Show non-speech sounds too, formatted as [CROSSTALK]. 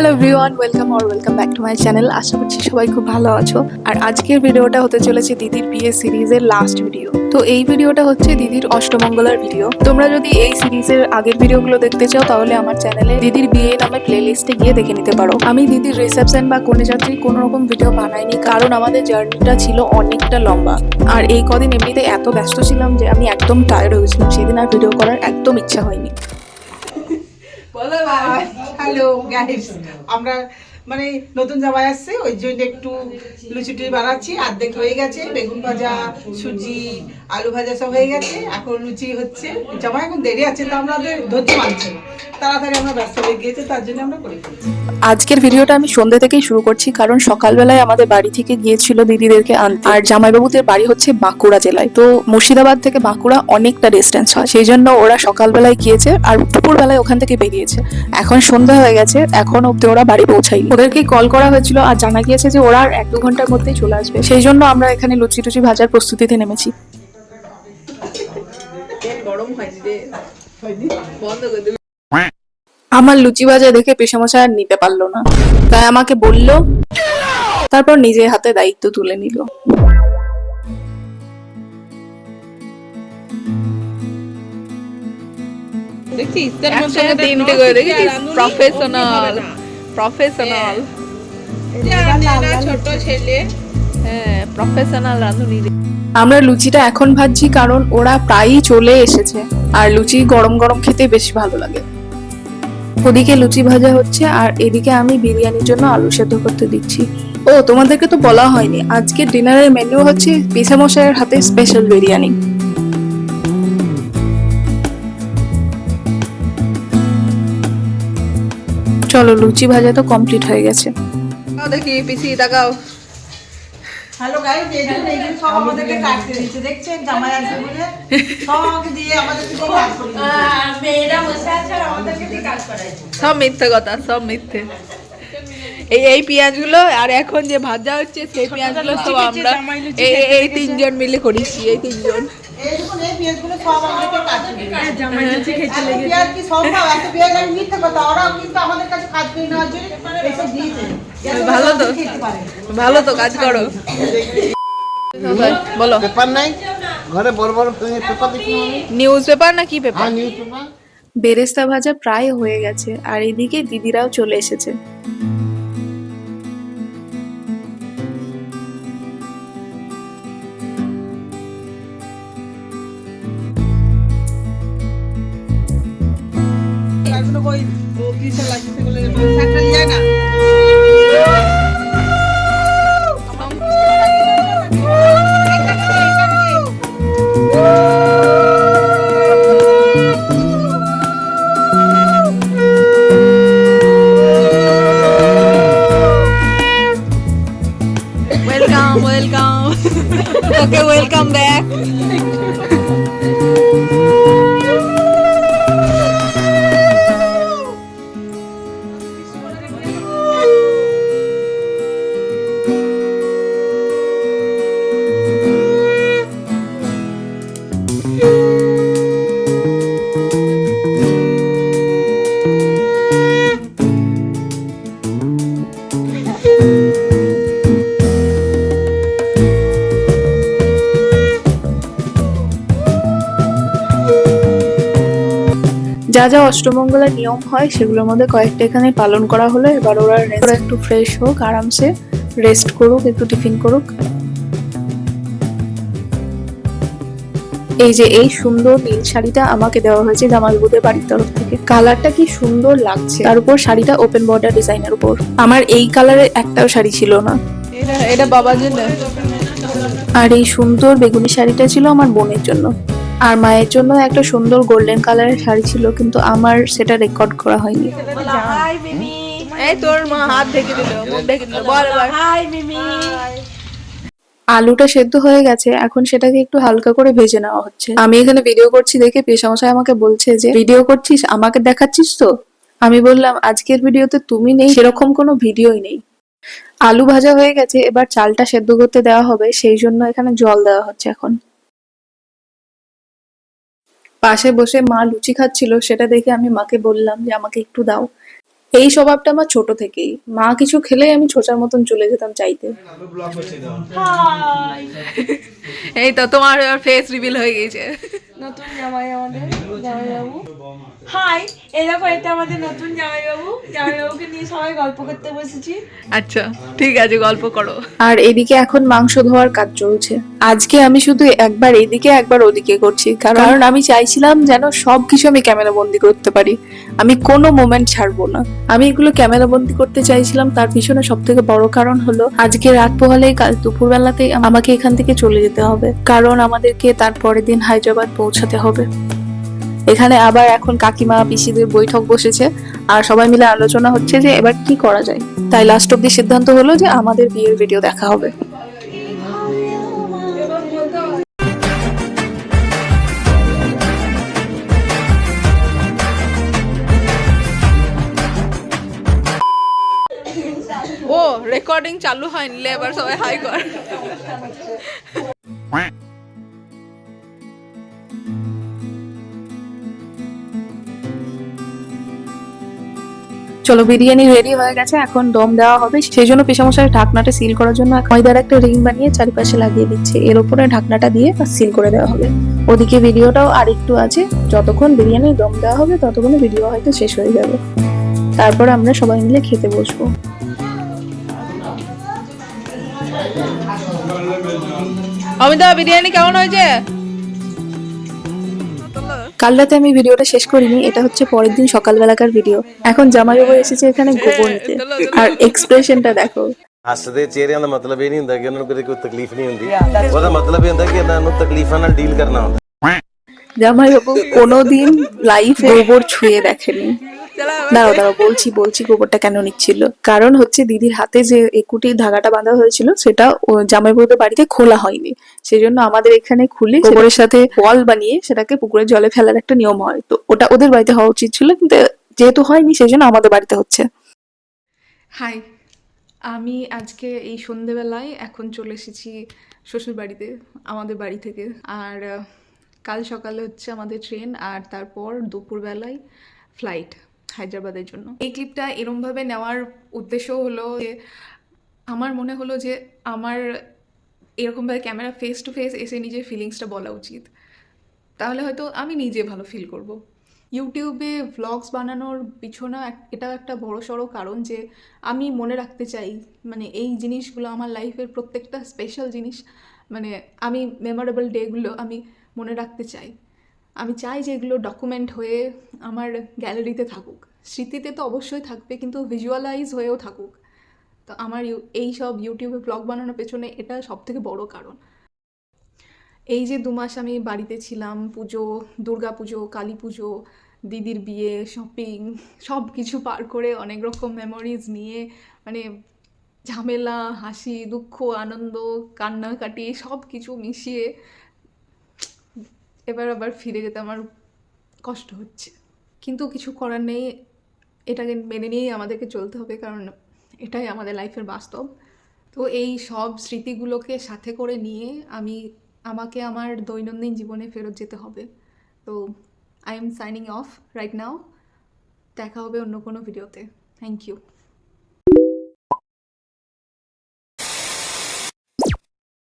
Hello everyone welcome or welcome back to my channel আশা করছি সবাই খুব ভালো আছো। আর আজকের ভিডিওটা হতে চলেছে দিদির বিয়ে সিরিজের লাস্ট ভিডিও তো এই ভিডিওটা হচ্ছে দিদির অষ্টমঙ্গলার ভিডিও তোমরা যদি এই সিরিজের আগের ভিডিওগুলো দেখতে চাও, তাহলে আমার চ্যানেলে দিদির বিয়ে নামে প্লেলিস্টে গিয়ে দেখে নিতে পারো। আমি দিদির রিসেপশন বা কন্যাযাত্রী কোনো রকম ভিডিও বানাইনি, কারণ আমাদের জার্নিটা ছিল অনেকটা লম্বা। আর এই কদিন এমনিতে এত ব্যস্ত ছিলাম যে আমি একদম টায়ার্ড হয়েছিলাম সেদিন আর ভিডিও করার একদম ইচ্ছা হয়নি। [LAUGHS] হ্যালো গাইস আমরা মানে নতুন জামাই আসছে, ওই জন্য একটু লুচি বানাচ্ছি। অর্ধেক হয়ে গেছে, বেগুন ভাজা, সুজি, আলু ভাজা সব হয়ে গেছে। এখন লুচি হচ্ছে। জামাই এখন দেরি আছে, তো আমাদের ধৈর্য মানছে আমরা ব্যস্ত হয়ে গিয়েছে আজকের ভিডিওটা আমি সন্ধ্যে থেকেই শুরু করছি, কারণ সকালবেলায় আমাদের বাড়ি থেকে গিয়েছিল দিদিদেরকে আনতে। আর জামাইবাবুদের বাড়ি হচ্ছে বাঁকুড়া জেলায়। তো মুর্শিদাবাদ থেকে বাঁকুড়া অনেকটা ডিস্টেন্স হয়, সেই জন্য ওরা সকালবেলায় গিয়েছে আর দুপুরবেলায় ওখান থেকে বেরিয়েছে। এখন সন্ধ্যা হয়ে গেছে, এখন অব্দি ওরা বাড়ি পৌঁছায়নি। ওদেরকে কল করা হয়েছিল আর জানা গিয়েছে যে ওরা এক দু ঘণ্টার মধ্যেই চলে আসবে। সেই জন্য আমরা এখানে লুচি টুচি ভাজার প্রস্তুতিতে নেমেছি। আমার লুচি ভাজা দেখে পেশামশাই আর নিতে পারল না। তাই আমাকে বলল, তারপর নিজে হাতে দায়িত্ব তুলে নিল। দেখছি ইস্তার মধ্যে তিনটে করে দেখি প্রফেশনাল প্রফেশনাল ছোট ছেলে। হ্যাঁ প্রফেশনাল রাঁধুনি আমরা লুচিটা এখন ভাজছি কারণ ওরা প্রায়ই চলে এসেছে। আর লুচি গরম গরম খেতে বেশি ভালো লাগে। ওদিকে লুচি ভাজা হচ্ছে আর এদিকে আমি বিরিয়ানির জন্য আলু সেদ্ধ করতে দিচ্ছি। ও তোমাদেরকে তো বলা হয়নি। আজকে ডিনারের মেনু হচ্ছে পিসা মশাইয়ের হাতে স্পেশাল বিরিয়ানি। চলো লুচি ভাজা তো কমপ্লিট হয়ে গেছে। দেখি পিসি তাকাও। হ্যালো গাইস এই জন্য এইগুলো সব আমাদেরকে কাটতে দিচ্ছে দেখছেন? জামাই আসবে বলে সব দিয়ে আমাদেরকে দিয়ে কাজ করে সব মিথ্যে কথা সব মিথ্যে। এই এই পেঁয়াজগুলো আর এখন যে ভাজা হচ্ছে সেই পেঁয়াজগুলো সব আমরা এই এই- এই তিনজন মিলে করেছি এই তিনজন। এই দেখুন এই পেঁয়াজগুলো সব আমাদেরকে কাটতে পেঁয়াজ কি সম্ভব? এত পেঁয়াজ আমি মিথ্যে কথা। ওরাও কিন্তু আমাদের কাছে কাজ করে নেওয়ার জন্য এইসব দিয়েছে। ভালো তো। ভালো তো কাজ করো। বলো। পেপার নাই? ঘরে বড় বড় পেপার দেখি নিউজ পেপার না কি পেপার হ্যাঁ নিউজ পেপার বেরেস্তা ভাজা প্রায় হয়ে গেছে আর এদিকে দিদিরাও চলে এসেছে। ওকে ওয়েলকাম ব্যাক যা যা অষ্টমঙ্গলার নিয়ম হয় সেগুলোর মধ্যে কয়েকটা এখানে পালন করা হলো। এবার ওরা একটু ফ্রেশ হোক আরামসে রেস্ট করুক একটু টিফিন করুক। এই যে এই সুন্দর নীল শাড়িটা আমাকে দেওয়া হয়েছে জামালবুদের বাড়ির তরফ থেকে। কালারটা কি সুন্দর লাগছে। তার উপর শাড়িটা ওপেন বর্ডার ডিজাইনের উপর। আমার এই কালারের একটাও শাড়ি ছিল না। এটা এটা বাবার জন্য আর এই সুন্দর বেগুনি শাড়িটা ছিল আমার বোনের জন্য। আর মায়ের জন্য একটা সুন্দর গোল্ডেন কালারের শাড়ি ছিল কিন্তু আমার সেটা রেকর্ড করা হয়নি। এই তোর মা হাত ঢেকে দিল মুখ ঢেকে দিল বল এবার। আলুটা সেদ্ধ হয়ে গেছে এখন সেটাকে একটু হালকা করে ভেজে নেওয়া হচ্ছে। আমি এখানে ভিডিও করছি দেখে পেশামশাই আমাকে বলছে যে ভিডিও করছিস? আমাকে দেখাচ্ছিস তো? আমি বললাম আজকের ভিডিওতে তুমি নেই সেরকম কোনো ভিডিওই নেই। আলু ভাজা হয়ে গেছে এবার চালটা সেদ্ধ করতে দেওয়া হবে সেই জন্য এখানে জল দেওয়া হচ্ছে এখন। পাশে বসে মা লুচি খাচ্ছিল সেটা দেখে আমি মাকে বললাম যে আমাকে একটু দাও। এই স্বভাবটা আমার ছোট থেকেই। মা কিছু খেলে আমি ছোটার মতন চলে যেতাম চাইতে। এই তো তোমার ফেস রিভিল হয়ে গেছে নতুন জামাই আমাদের জামাইবাবু। হাই এই দেখো এটা আমাদের নতুন জামাইবাবু। জামাইবাবুকে নিয়ে সবাই গল্প করতে বসেছি। আচ্ছা ঠিক আছে গল্প করো। আর এদিকে এখন মাংস ধোয়ার কাজ চলছে। আজকে আমি শুধু একবার এদিকে একবার ওদিকে করছি। কারণ আমি চাইছিলাম যেন সবকিছু আমি ক্যামেরা বন্দি করতে পারি। আমি কোনো মোমেন্ট ছাড়বো না। আমি এগুলো ক্যামেরা বন্দি করতে চাইছিলাম তার পিছনে সব থেকে বড় কারণ হলো আজকে রাত পোহালেই কাল দুপুরবেলাতে আমাকে এখান থেকে চলে যেতে হবে। কারণ আমাদেরকে তার পরের দিন হায়দ্রাবাদ পৌঁছাতে হবে। এখানে আবার এখন কাকিমা পিসিদের বৈঠক বসেছে আর সবাই মিলে আলোচনা হচ্ছে যে এবার কি করা যায়। তাই লাস্ট অব্দি সিদ্ধান্ত হলো যে আমাদের বিয়ের ভিডিও দেখা হবে। ও রেকর্ডিং চালু হয়নি এবার সবাই হাই কর। চলো বিরিয়ানি রেডি হয়ে গেছে, এখন দম দেওয়া হবে। সেই জন্য পেশামশাই ঢাকনাটা সিল করার জন্য ময়দার একটা রিং বানিয়ে চারিপাশে লাগিয়ে দিচ্ছে। এর উপরে ঢাকনাটা দিয়ে সিল করে দেওয়া হবে। ওদিকে ভিডিওটাও আর একটু আছে। যতক্ষণ বিরিয়ানি দম দেওয়া হবে, ততক্ষণে ভিডিও হয়তো শেষ হয়ে যাবে। তারপর আমরা সবাই মিলে খেতে বসবো। অমিতা, বিরিয়ানি কেমন হয়েছে? কাল রাতে আমি ভিডিওটা শেষ করিনি এটা হচ্ছে পরের দিন সকালবেলাকার ভিডিও এখন জামাইবাবু এসেছে এখানে গোবর নিতে আর এক্সপ্রেশনটা দেখো ਹੱਸਦੇ ਚਿਹਰਿਆਂ ਦਾ ਮਤਲਬ ਇਹ ਨਹੀਂ ਹੁੰਦਾ ਕਿ ਉਹਨਾਂ ਨੂੰ ਕਦੇ ਕੋਈ ਤਕਲੀਫ ਨਹੀਂ ਹੁੰਦੀ ਉਹਦਾ ਮਤਲਬ ਇਹ ਹੁੰਦਾ ਕਿ ਇਹਨਾਂ ਨੂੰ ਤਕਲੀਫਾਂ ਨਾਲ ਡੀਲ ਕਰਨਾ ਹੁੰਦਾ জামাইবাবু কোনোদিন লাইফ গোবর ছুঁয়ে দেখেনি দাঁড়াও দাঁড়াও বলছি বলছি গোবরটা কেন নিচ্ছিল? কারণ হচ্ছে দিদির হাতে যে একুটির ধাগাটা বাঁধা হয়েছিল সেটা ও জামাইবাবুদের বাড়িতে খোলা হয়নি। সেই জন্য আমাদের এখানে খুলে গোবরের সাথে বল বানিয়ে সেটাকে পুকুরের জলে ফেলার একটা নিয়ম হয়। তো ওটা ওদের বাড়িতে হওয়া উচিত ছিল কিন্তু যেহেতু হয়নি সেই জন্য আমাদের বাড়িতে হচ্ছে। হাই আমি আজকে এই সন্ধেবেলায় এখন চলে এসেছি শ্বশুর বাড়িতে আমাদের বাড়ি থেকে। আর কাল সকালে হচ্ছে আমাদের ট্রেন আর তারপর দুপুরবেলায় ফ্লাইট হায়দ্রাবাদের জন্য। এই ক্লিপটা এরমভাবে নেওয়ার উদ্দেশ্য হলো যে, আমার মনে হলো যে আমার এরকমভাবে ক্যামেরা ফেস টু ফেস এসে নিজের ফিলিংসটা বলা উচিত। তাহলে হয়তো আমি নিজে ভালো ফিল করব। ইউটিউবে ভ্লগস বানানোর পিছনে এক- এটা একটা বড় সড়ো কারণ যে, আমি মনে রাখতে চাই মানে এই জিনিসগুলো আমার লাইফের প্রত্যেকটা স্পেশাল জিনিস মানে আমি মেমোরেবল ডেগুলো আমি মনে রাখতে চাই। আমি চাই যে এগুলো ডকুমেন্ট হয়ে আমার গ্যালারিতে থাকুক। স্মৃতিতে তো অবশ্যই থাকবে, কিন্তু ভিজুয়ালাইজ হয়েও থাকুক। তো আমার এই সব ইউটিউবে ব্লগ বানানোর পেছনে এটা সব থেকে বড় কারণ। এই যে দু মাস আমি বাড়িতে ছিলাম, পুজো, দুর্গা পুজো, কালী পুজো, দিদির বিয়ে শপিং সব কিছু পার করে অনেক রকম মেমোরিজ নিয়ে মানে ঝামেলা, হাসি, দুঃখ, আনন্দ, কান্নাকাটি সব কিছু মিশিয়ে এবার আবার ফিরে যেতে আমার কষ্ট হচ্ছে। কিন্তু কিছু করার নেই এটাকে মেনে নিয়েই আমাদেরকে চলতে হবে, কারণ এটাই আমাদের লাইফের বাস্তব। তো এই সব স্মৃতিগুলোকে সাথে করে নিয়ে আমি, আমাকে আমার দৈনন্দিন জীবনে ফেরত যেতে হবে। তো I am signing off right now দেখা হবে অন্য কোনো ভিডিওতে থ্যাংক ইউ